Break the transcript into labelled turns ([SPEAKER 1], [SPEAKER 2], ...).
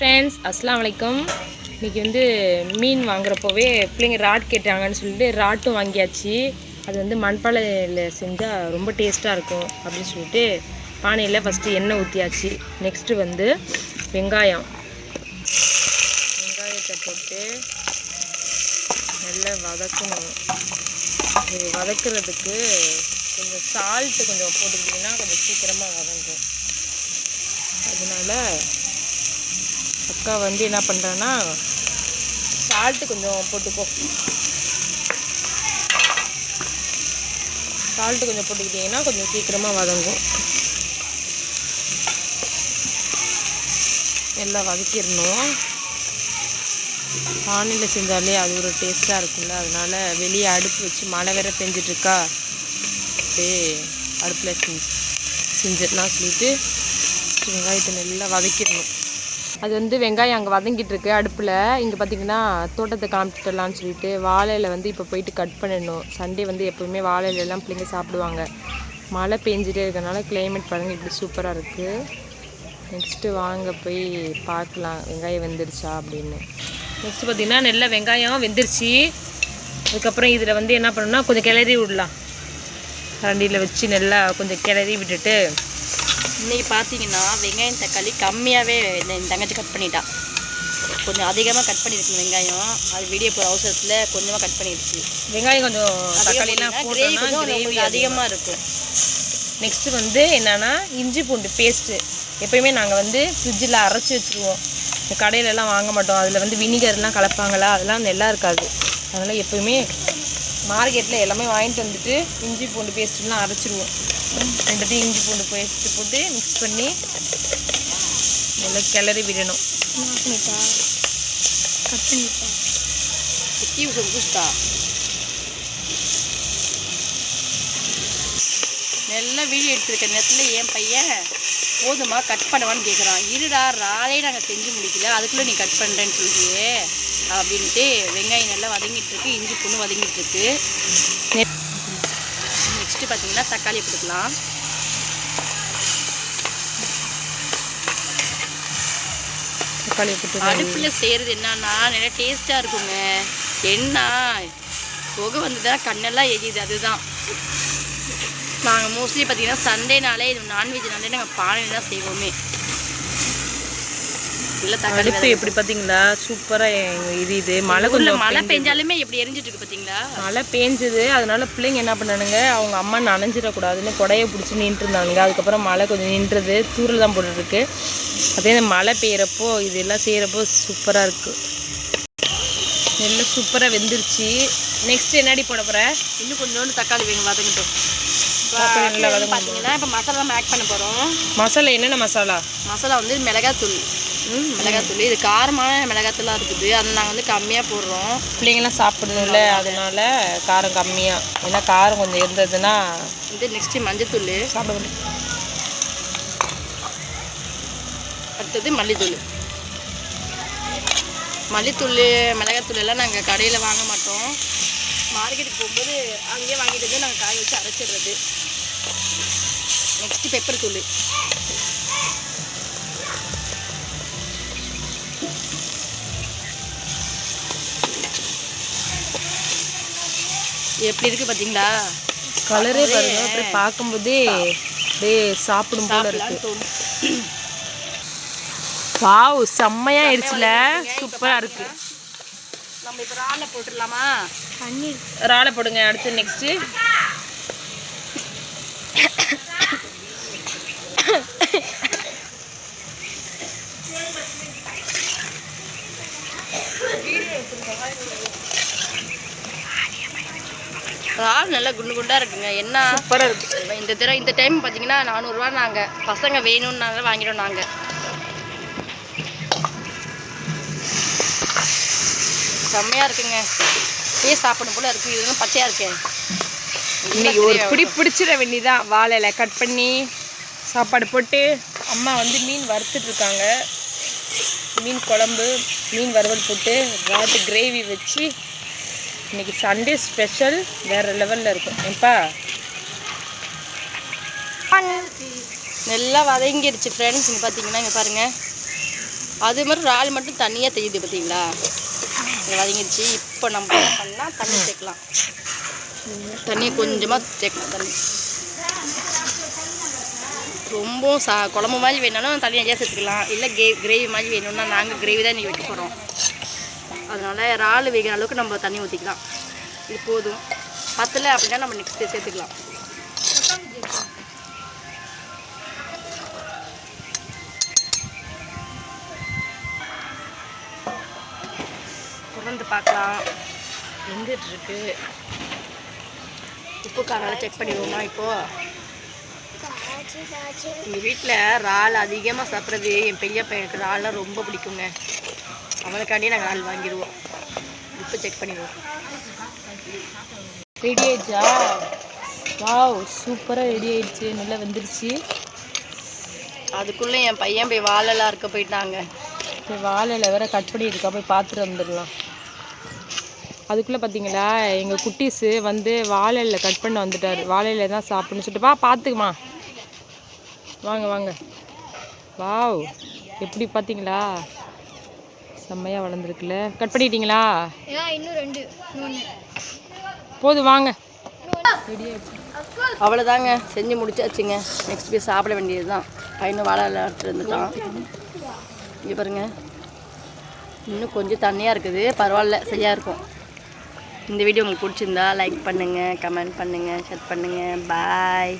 [SPEAKER 1] Friends அஸ்லாம் அலைக்கும். இன்றைக்கி வந்து மீன் வாங்குறப்போவே பிள்ளைங்க ராட் கேட்டாங்கன்னு சொல்லிட்டு ராட்டும் வாங்கியாச்சு. அது வந்து மண்பானையில் செஞ்சால் ரொம்ப டேஸ்ட்டாக இருக்கும் அப்படின்னு சொல்லிட்டு பானையில் ஃபஸ்ட்டு எண்ணெய் ஊற்றியாச்சு நெக்ஸ்ட்டு வந்து வெங்காயம். வெங்காயத்தை போட்டு நல்லா வதக்கணும். இது வதக்குறதுக்கு கொஞ்சம் சால்ட்டு கொஞ்சம் போட்டுக்கிட்டிங்கன்னா கொஞ்சம் சீக்கிரமாக வதங்கும். அதனால அக்கா வந்து என்ன பண்ணுறான்னா சால்ட்டு கொஞ்சம் போட்டுக்கோ. சால்ட்டு கொஞ்சம் போட்டுக்கிட்டிங்கன்னா கொஞ்சம் சீக்கிரமாக வதங்கும். எல்லாம் வதக்கிடணும். பானையில் செஞ்சாலே அது ஒரு டேஸ்ட்டாக இருக்கும்ல அதனால வெளியே அடுப்பு வச்சு மழை வேற பெஞ்சிட்ருக்கா. அப்படியே அடுப்பில் செஞ்சு செஞ்சிடலாம் சொல்லிட்டு வெங்காயத்தை நல்லா வதக்கிடணும். அது வந்து வெங்காயம் அங்கே வதங்கிட்டு இருக்கு அடுப்பில். இங்கே பார்த்தீங்கன்னா தோட்டத்தை காமிச்சிடலாம்னு சொல்லிட்டு வாழையில வந்து இப்போ போயிட்டு கட் பண்ணணும். சண்டே வந்து எப்போவுமே வாழையில எல்லாம் பிள்ளைங்க சாப்பிடுவாங்க. மழை பெஞ்சிட்டே இருக்கிறனால கிளைமேட் பாருங்கள் இப்படி சூப்பராக இருக்குது நெக்ஸ்ட்டு வாங்க போய் பார்க்கலாம் வெங்காயம் வெந்துருச்சா அப்படின்னு. நெக்ஸ்ட் பார்த்தீங்கன்னா நல்ல வெங்காயம் வெந்துருச்சு. அதுக்கப்புறம் இதில் வந்து என்ன பண்ணணும்னா கொஞ்சம் கிளறி விடலாம். கரண்டியில் வச்சு நல்லா கொஞ்சம் கிளறி விட்டுட்டு
[SPEAKER 2] இன்னைக்கு பார்த்தீங்கன்னா வெங்காயம் தக்காளி கம்மியாகவே என் தங்கச்சி கட் பண்ணிட்டா. கொஞ்சம் அதிகமாக கட் பண்ணிருக்கு வெங்காயம். அது வீடியோ போகிற அவசரத்தில் கொஞ்சமாக கட் பண்ணிடுச்சு.
[SPEAKER 1] வெங்காயம் கொஞ்சம் தக்காளிலாம் போட்டோம்னா
[SPEAKER 2] அதிகமாக இருக்கும்.
[SPEAKER 1] நெக்ஸ்ட்டு வந்து என்னன்னா இஞ்சி பூண்டு பேஸ்ட்டு எப்பயுமே நாங்கள் வந்து ஃப்ரிட்ஜில் அரைச்சி வச்சுருவோம். இந்த கடையிலலாம் வாங்க மாட்டோம். அதில் வந்து வினிகர்லாம் கலப்பாங்களா? அதெல்லாம் நல்லா இருக்காது. அதனால் எப்பயுமே மார்க்கெட்டில் எல்லாமே வாங்கிட்டு வந்துட்டு இஞ்சி பூண்டு பேஸ்ட்டுலாம் அரைச்சிருவோம். ரெண்டுத்தையும் இஞ்சி பூண்டு பேஸ்ட்டு போட்டு மிக்ஸ் பண்ணி நல்லா கிளறி விடணும்.
[SPEAKER 2] நல்லா வீடியோ எடுத்துருக்க நேரத்தில் என் பையன் போதுமா கட் பண்ணவான்னு கேட்குறான் இருடா ராலே நாங்கள் செஞ்சு முடிக்கல. அதுக்குள்ளே நீ கட் பண்ணுறேன்னு சொல்லியே அப்படின்ட்டு வெங்காயம் நல்லா வதங்கிட்டு இருக்கு இஞ்சி பூண்டு வதங்கிட்டு இருக்கு நெக்ஸ்ட்டு பார்த்தீங்கன்னா தக்காளி போட்டுக்கலாம்.
[SPEAKER 1] தக்காளி போட்டு
[SPEAKER 2] அடுப்பில் செய்கிறது என்னன்னா நல்லா டேஸ்ட்டாக இருக்குங்க. என்ன புகை வந்ததுனா கண்ணெல்லாம் எரியுது அதுதான். நாங்கள் மோஸ்ட்லி பார்த்தீங்கன்னா சண்டேனாலே நான்வெஜ்னாலே நாங்கள் பானையில் தான் செய்வோமே. இல்லை தக்காளி
[SPEAKER 1] அடுப்பு எப்படி பார்த்தீங்களா சூப்பராக இது இது. மழை கொஞ்சம்
[SPEAKER 2] மழை பெஞ்சாலுமே எப்படி எரிஞ்சிட்டு இருக்கு பார்த்தீங்களா
[SPEAKER 1] மழை பேஞ்சுது. அதனால பிள்ளைங்க என்ன பண்ணானுங்க அவங்க அம்மா நனைஞ்சிடக்கூடாதுன்னு கொடையை பிடிச்சி நின்றுட்டு இருந்தானுங்க. அதுக்கப்புறம் மழை கொஞ்சம் நின்றுது. தூரல் தான் போட்டுருக்கு அதே மழை பெய்யறப்போ இது எல்லாம் செய்கிறப்போ சூப்பராக இருக்குது நெல் சூப்பராக வெந்துருச்சு. நெக்ஸ்ட் என்னடி போட போகிற
[SPEAKER 2] இன்னும் கொஞ்சோண்டு தக்காளி வேணும் வதங்கட்டும்? பார்த்தீங்கன்னா இப்போ மசாலா ஆட் பண்ண போகிறோம்
[SPEAKER 1] மசாலா என்னென்ன மசாலா?
[SPEAKER 2] மசாலா வந்து மிளகாத்தூள்.
[SPEAKER 1] ம்
[SPEAKER 2] மிளகாத்தூள். இது காரமான மிளகாத்தூளாக இருக்குது. அதை நாங்கள் வந்து கம்மியாக போடுறோம்.
[SPEAKER 1] பிள்ளைங்களாம் சாப்பிடணும்ல அதனால காரம் கம்மியாக ஏன்னா காரம் கொஞ்சம் இருந்ததுன்னா
[SPEAKER 2] இது நெக்ஸ்ட்டு மஞ்சத்தூள்.
[SPEAKER 1] சாப்பிட முடியும்
[SPEAKER 2] அடுத்தது மல்லித்தூள். மல்லித்தூள் மிளகாத்தூள் எல்லாம் நாங்கள் கடையில் வாங்க மாட்டோம். மார்க்கெட்டுக்கு போகும்போது அங்கேயே வாங்கிட்டு வந்து நாங்கள் காய வச்சு அரைச்சிடுறது. நெக்ஸ்ட்டு பெப்பர் தூள். எப்படி இருக்குது பார்த்தீங்களா
[SPEAKER 1] கலரே பாருங்க. அப்படியே பார்க்கும்போதே அப்படியே சாப்பிடும் போல இருக்கு. வாவ் செம்மையா ஆயிடுச்சுல சூப்பரா இருக்கு.
[SPEAKER 2] நம்ம இப்போ ராலை போட்டுடலாமா?
[SPEAKER 1] இறாலை போடுங்க. அடுத்து நெக்ஸ்ட்
[SPEAKER 2] இறால் நல்லா குண்டு குண்டாக இருக்குங்க. என்ன?
[SPEAKER 1] சூப்பரா இருக்கு.
[SPEAKER 2] இந்த தடவை இந்த டைம் பார்த்தீங்கன்னா நானூறுரூவா நாங்கள் பசங்க வேணும்னால வாங்கிட்டோம் நாங்கள் செம்மையாக இருக்குங்க. டே சாப்பிடணும் போல இருக்கு. இது பச்சையாக இருக்கே.
[SPEAKER 1] இன்னைக்கு ஒரு பிடி பிடிச்சிட வேண்டியதான் வாழையில கட் பண்ணி சாப்பாடு போட்டு அம்மா வந்து மீன் வறுத்துட்டு இருக்காங்க. மீன் குழம்பு மீன் வறுவல் போட்டு ராட்டு கிரேவி வச்சு இன்னைக்கு சண்டே ஸ்பெஷல் வேற லெவலில் இருக்கும். ஏப்பா
[SPEAKER 2] நல்லா வதங்கிடுச்சு ஃப்ரெண்ட்ஸ் இங்கே பார்த்தீங்கன்னா இங்கே பாருங்கள் அது மாதிரி இறால் மட்டும் தனியாக தெரியுது பார்த்தீங்களா இங்கே வதங்கிடுச்சு இப்போ நம்ம என்ன பண்ணால் தண்ணி சேர்க்கலாம். தண்ணியை கொஞ்சமாக சேர்க்கலாம் தண்ணி. ரொம்ப சா குழம்பு மாதிரி வேணாலும் தண்ணி நிறையா சேர்த்துக்கலாம். இல்லை கே கிரேவி மாதிரி வேணும்னா நாங்கள் கிரேவி தான் இன்றைக்கி வைக்க போகிறோம் அதனால் இறால் வேகிற அளவுக்கு நம்ம தண்ணி ஊற்றிக்கலாம் இது போதும். பத்தலை அப்படின்னா நம்ம நெக்ஸ்ட்டு சேர்த்துக்கலாம். தொடர்ந்து பார்க்கலாம். வெந்துட்டு உப்பு காரம் செக் பண்ணிடுவோமா இப்போது எங்கள் வீட்டில் இறால் அதிகமாக சாப்பிட்றது என் பெரிய பையனுக்கு இறால்லாம் ரொம்ப பிடிக்குங்க. அவனுக்காண்டியே நாங்கள் இறால் வாங்கிடுவோம். உப்பு செக் பண்ணிடுவோம்.
[SPEAKER 1] ரெடி ஆயிடுச்சா? வாவ் சூப்பராக ரெடி ஆயிடுச்சு. நல்லா வெந்துருச்சு.
[SPEAKER 2] அதுக்குள்ளே என் பையன் போய் வாழலாம் இருக்க போயிட்டாங்க.
[SPEAKER 1] வாழையில வேற கட் பண்ணியிருக்கா போய் பார்த்துட்டு வந்துடலாம். அதுக்குள்ளே பார்த்தீங்களா எங்கள் குட்டீஸு வந்து வாழையில கட் பண்ண வந்துட்டார். வாழையில தான் சாப்பிட்ணுன்னு சொல்லிட்டு வா பார்த்துக்குமா வாங்க வாங்க. வாவ் எப்படி பார்த்தீங்களா? செம்மையாக வளர்ந்துருக்குல்ல. கட் பண்ணிட்டீங்களா?
[SPEAKER 3] இன்னும் ரெண்டு
[SPEAKER 1] போதும் வாங்க.
[SPEAKER 2] அவ்வளோதாங்க செஞ்சு முடிச்சாச்சுங்க. நெக்ஸ்ட் போய் சாப்பிட வேண்டியது தான் பையனும் வாழை எடுத்துட்டு வந்துட்டான். இங்கே பாருங்க. இன்னும் கொஞ்சம் தண்ணியாக இருக்குது. பரவாயில்ல. சரியாக இருக்கும். இந்த வீடியோ உங்களுக்கு பிடிச்சிருந்தா லைக் பண்ணுங்கள் கமெண்ட் பண்ணுங்கள் ஷேர் பண்ணுங்கள் பாய்